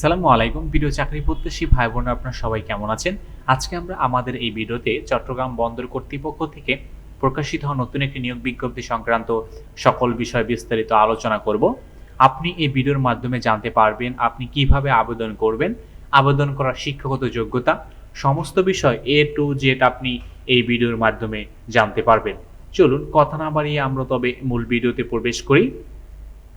সালামু আলাইকুম। ভিডিও চাকরি প্রত্যাশী ভাই বোন আপনারা সবাই কেমন আছেন? আজকে আমরা আমাদের এই ভিডিওতে চট্টগ্রাম বন্দর কর্তৃপক্ষ থেকে প্রকাশিত হওয়া নতুন একটি নিয়োগ বিজ্ঞপ্তি সংক্রান্ত সকল বিষয় বিস্তারিত আলোচনা করব। আপনি এই ভিডিওর মাধ্যমে জানতে পারবেন আপনি কীভাবে আবেদন করবেন। আবেদন করার শিক্ষাগত যোগ্যতা, সমস্ত বিষয় এ টু জেড আপনি এই ভিডিওর মাধ্যমে জানতে পারবেন। চলুন, কথা না বাড়িয়ে আমরা তবে মূল ভিডিওতে প্রবেশ করি।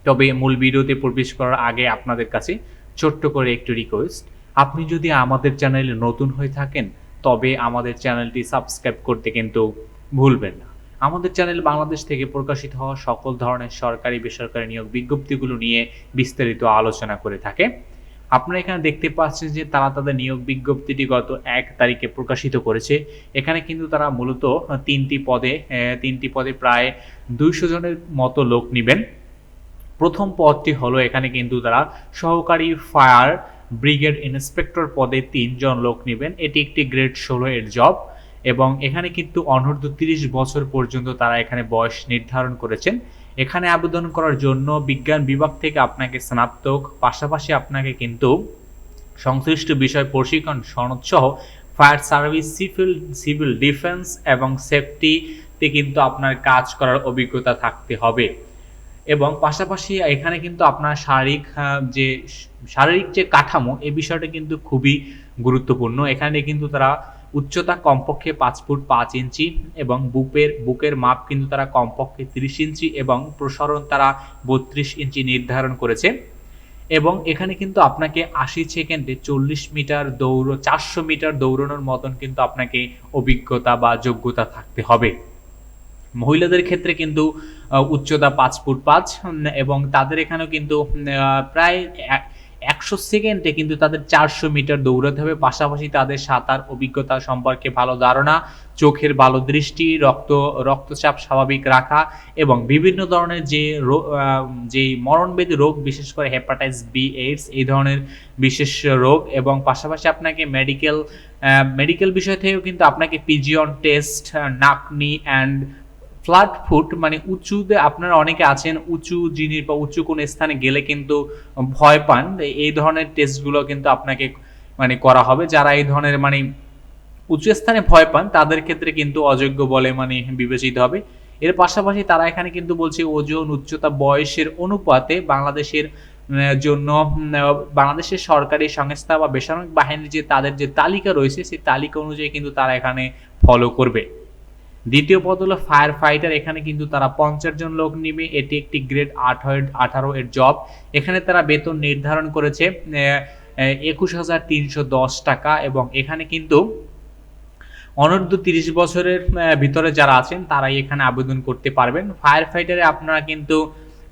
তবে মূল ভিডিওতে প্রবেশ করার আগে আপনাদের কাছে ছোট্ট করে একটু রিকোয়েস্ট আপনি যদি আমাদের চ্যানেলে নতুন হয়ে থাকেন, তবে আমাদের চ্যানেলটি সাবস্ক্রাইব করতে কিন্তু ভুলবেন না। আমাদের চ্যানেল বাংলাদেশ থেকে প্রকাশিত হওয়া সকল ধরনের সরকারি, বেসরকারি নিয়োগ বিজ্ঞপ্তিগুলো নিয়ে বিস্তারিত আলোচনা করে থাকে। আপনারা এখানে দেখতে পাচ্ছেন যে তারা তাদের নিয়োগ বিজ্ঞপ্তিটি গত এক তারিখে প্রকাশিত করেছে। এখানে কিন্তু তারা মূলত তিনটি পদে তিনটি পদে প্রায় দুইশো জনের মতো লোক নেবেন। প্রথম পদটি হলো এখানে কিন্তু তারা সহকারী ফায়ার ব্রিগেড ইন্সপেক্টর পদে তিনজন লোক নেবেন। এটি একটি গ্রেড ষোলো এর জব এবং এখানে কিন্তু অনূর্ধ্ব তিরিশ বছর পর্যন্ত তারা এখানে বয়স নির্ধারণ করেছেন। এখানে আবেদন করার জন্য বিজ্ঞান বিভাগ থেকে আপনাকে স্নাতক, পাশাপাশি আপনাকে কিন্তু সংশ্লিষ্ট বিষয় প্রশিক্ষণ সনদ সহ fire service, civil civil defence এবং সেফটিতে কিন্তু আপনার কাজ করার অভিজ্ঞতা থাকতে হবে। এবং পাশাপাশি এখানে কিন্তু আপনার শারীরিক যে শারীরিক যে কাঠামো, এই বিষয়টা কিন্তু খুবই গুরুত্বপূর্ণ। এখানে কিন্তু তারা উচ্চতা কমপক্ষে পাঁচ ফুট পাঁচ ইঞ্চি এবং বুকের বুকের মাপ কিন্তু তারা কমপক্ষে তিরিশ ইঞ্চি এবং প্রসারণ তারা বত্রিশ ইঞ্চি নির্ধারণ করেছে। এবং এখানে কিন্তু আপনাকে আশি সেকেন্ডে চল্লিশ মিটার দৌড়, চারশো মিটার দৌড়ানোর মতন কিন্তু আপনাকে অভিজ্ঞতা বা যোগ্যতা থাকতে হবে। মহিলাদের ক্ষেত্রে কিন্তু উচ্চতা পাঁচ ফুট পাঁচ এবং তাদের এখানেও কিন্তু প্রায় একশো সেকেন্ডে কিন্তু তাদের চারশো মিটার দৌড়াতে হবে। পাশাপাশি তাদের সাঁতার অভিজ্ঞতা সম্পর্কে ভালো ধারণা, চোখের ভালো দৃষ্টি, রক্ত, রক্তচাপ স্বাভাবিক রাখা এবং বিভিন্ন ধরনের যে যে মরণবেদী রোগ, বিশেষ করে হেপাটাইটিস বি, এইডস, এই ধরনের বিশেষ রোগ এবং পাশাপাশি আপনাকে মেডিকেল মেডিকেল বিষয় থেকেও কিন্তু আপনাকে পিজিয়ন টেস্ট নাকনি অ্যান্ড ফ্ল্যাট ফুট মানে উঁচুতে আপনারা অনেকে আছেন, উঁচু জিনিস বা উঁচু কোনো স্থানে গেলে কিন্তু ভয় পান। এই ধরনের টেস্টগুলো কিন্তু আপনাকে মানে করা হবে। যারা এই ধরনের মানে উঁচু স্থানে ভয় পান, তাদের ক্ষেত্রে কিন্তু অযোগ্য বলে মানে বিবেচিত হবে। এর পাশাপাশি তারা এখানে কিন্তু বলছে ওজন, উচ্চতা, বয়সের অনুপাতে বাংলাদেশের জন্য বাংলাদেশের সরকারি সংস্থা বা বেসামরিক বাহিনীর যে তাদের যে তালিকা রয়েছে, সেই তালিকা অনুযায়ী কিন্তু তারা এখানে ফলো করবে। দ্বিতীয় পদ হলো ফায়ার ফাইটার এখানে কিন্তু তারা পঞ্চাশ জন লোক নিবে। এটি একটি গ্রেড আঠারো এর জব এখানে তারা বেতন নির্ধারণ করেছে একুশ হাজার তিনশো দশ টাকা এবং এখানে কিন্তু অনূর্ধ্ব তিরিশ বছরের ভিতরে যারা আছেন তারাই এখানে আবেদন করতে পারবেন। ফায়ার ফাইটারে আপনারা কিন্তু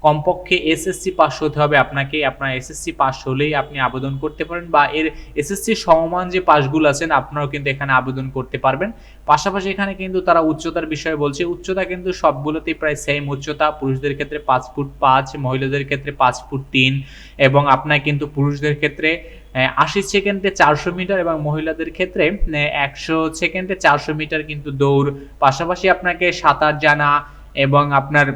কমপক্ষে এসএসসি পাস হতে হবে। আপনাকে আপনার এসএসসি পাস হলেই আপনি আবেদন করতে পারেন বা এর এসএসসি সমমান যে পাসগুলো আছেন, আপনারাও কিন্তু এখানে আবেদন করতে পারবেন। পাশাপাশি এখানে কিন্তু তারা উচ্চতার বিষয়ে বলছে, উচ্চতা কিন্তু সবগুলোতেই প্রায় সেম উচ্চতা। পুরুষদের ক্ষেত্রে পাঁচ ফুট পাঁচ, মহিলাদের ক্ষেত্রে পাঁচ ফুট তিন এবং আপনার কিন্তু পুরুষদের ক্ষেত্রে আশি সেকেন্ডে চারশো মিটার এবং মহিলাদের ক্ষেত্রে একশো সেকেন্ডে চারশো মিটার কিন্তু দৌড়। পাশাপাশি আপনাকে সাঁতার জানা এবং আপনার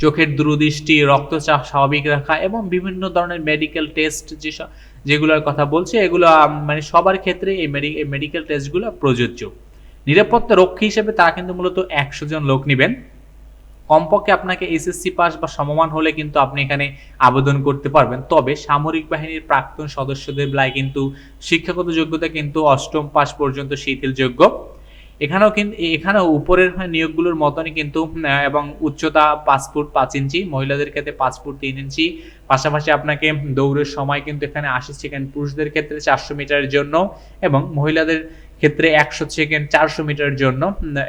চোখের দূরদৃষ্টি, রক্তচাপ স্বাভাবিক রাখা এবং বিভিন্ন ধরনের মেডিকেল টেস্ট যেসব যেগুলোর কথা বলছে, এগুলো মানে সবার ক্ষেত্রে এই মেডিকেল টেস্টগুলো প্রযোজ্য। নিরাপত্তা রক্ষী হিসেবে তারা কিন্তু মূলত একশো জন লোক নেবেন। কমপক্ষে আপনাকে এসএসসি পাস বা সমমান হলে কিন্তু আপনি এখানে আবেদন করতে পারবেন। তবে সামরিক বাহিনীর প্রাক্তন সদস্যদের বেলায় কিন্তু শিক্ষাগত যোগ্যতা কিন্তু অষ্টম পাস পর্যন্ত শিথিলযোগ্য। এখানেও কিন্তু এখানেও উপরের নিয়োগগুলোর মতনই কিন্তু এবং উচ্চতা পাঁচ ফুট পাঁচ ইঞ্চি, মহিলাদের ক্ষেত্রে পাঁচ ফুট তিন ইঞ্চি। পাশাপাশি আপনাকে দৌড়ের সময় কিন্তু এখানে আশি সেকেন্ড পুরুষদের ক্ষেত্রে চারশো মিটারের জন্য এবং মহিলাদের ক্ষেত্রে একশো সেকেন্ড চারশো মিটারের জন্য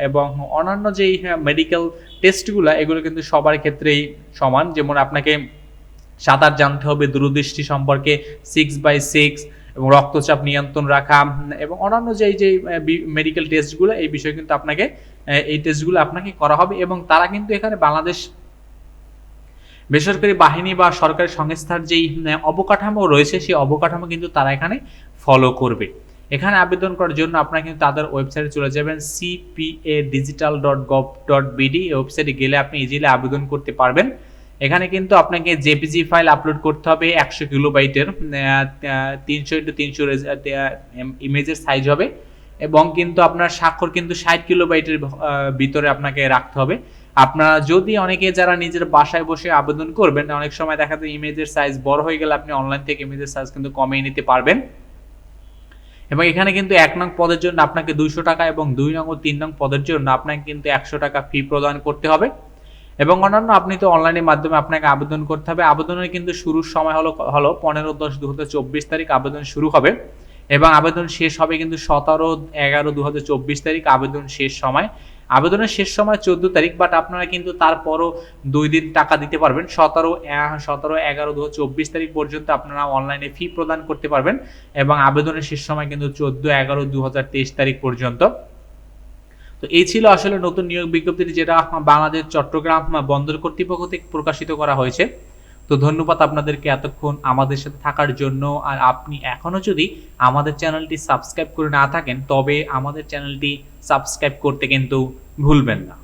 এবং অন্যান্য যেই মেডিকেল টেস্টগুলো এগুলো কিন্তু সবার ক্ষেত্রেই সমান। যেমন আপনাকে সাঁতার জানতে হবে, দূরদৃষ্টি সম্পর্কে সিক্স বাই সিক্স এবং রক্তচাপ নিয়ন্ত্রণ রাখা এবং অন্যান্য যে যে মেডিকেল টেস্টগুলো এই বিষয়ে কিন্তু আপনাকে এই টেস্টগুলো আপনাকে করা হবে এবং তারা কিন্তু এখানে বাংলাদেশ বেসরকারি বাহিনী বা সরকারি সংস্থার যেই অবকাঠামো রয়েছে, সেই অবকাঠামো কিন্তু তারা এখানে ফলো করবে। এখানে আবেদন করার জন্য আপনারা কিন্তু তাদের ওয়েবসাইটে চলে যাবেন CPA digital dot gov dot BD এই ওয়েবসাইটে গেলে আপনি ইজিলি আবেদন করতে পারবেন। এখানে কিন্তু আপনাকে জেপিজি ফাইল আপলোড করতে হবে একশো কিলোবাইটের তিনশো ইন্টু তিনশো ইমেজের সাইজ হবে এবং কিন্তু আপনার স্বাক্ষর কিন্তু ষাট কিলোবাইটের ভিতরে আপনাকে রাখতে হবে। আপনারা যদি অনেকে যারা নিজের বাসায় বসে আবেদন করবেন, অনেক সময় দেখা যায় ইমেজের সাইজ বড় হয়ে গেলে আপনি অনলাইন থেকে ইমেজের সাইজ কিন্তু কমিয়ে নিতে পারবেন। এবং এখানে কিন্তু এক নং পদের জন্য আপনাকে দুইশো টাকা এবং দুই নং ও তিন নং পদের জন্য আপনাকে কিন্তু একশো টাকা ফি প্রদান করতে হবে। এবং অন্যান্য, আপনি তো অনলাইনের মাধ্যমে আপনাকে আবেদন করতে হবে। আবেদনের কিন্তু শুরুর সময় হলো হলো পনেরো দশ দু চব্বিশ তারিখ আবেদন শুরু হবে। এবং আবেদন শেষ হবে কিন্তু সতেরো এগারো দু চব্বিশ তারিখ আবেদন শেষ সময়। আবেদনের শেষ সময় চোদ্দ তারিখ বাট আপনারা কিন্তু তারপরও দুই দিন টাকা দিতে পারবেন। সতেরো সতেরো এগারো দু চব্বিশ তারিখ পর্যন্ত আপনারা অনলাইনে ফি প্রদান করতে পারবেন। এবং আবেদনের শেষ সময় কিন্তু চোদ্দ এগারো দু তারিখ পর্যন্ত। তো এই ছিল আসলে নতুন নিয়োগ বিজ্ঞপ্তিটি যেটা বাংলাদেশ, চট্টগ্রাম বন্দর কর্তৃপক্ষ থেকে প্রকাশিত করা হয়েছে। তো ধন্যবাদ আপনাদেরকে এতক্ষণ আমাদের সাথে থাকার জন্য। আর আপনি এখনও যদি আমাদের চ্যানেলটি সাবস্ক্রাইব করে না থাকেন, তবে আমাদের চ্যানেলটি সাবস্ক্রাইব করতে কিন্তু ভুলবেন না।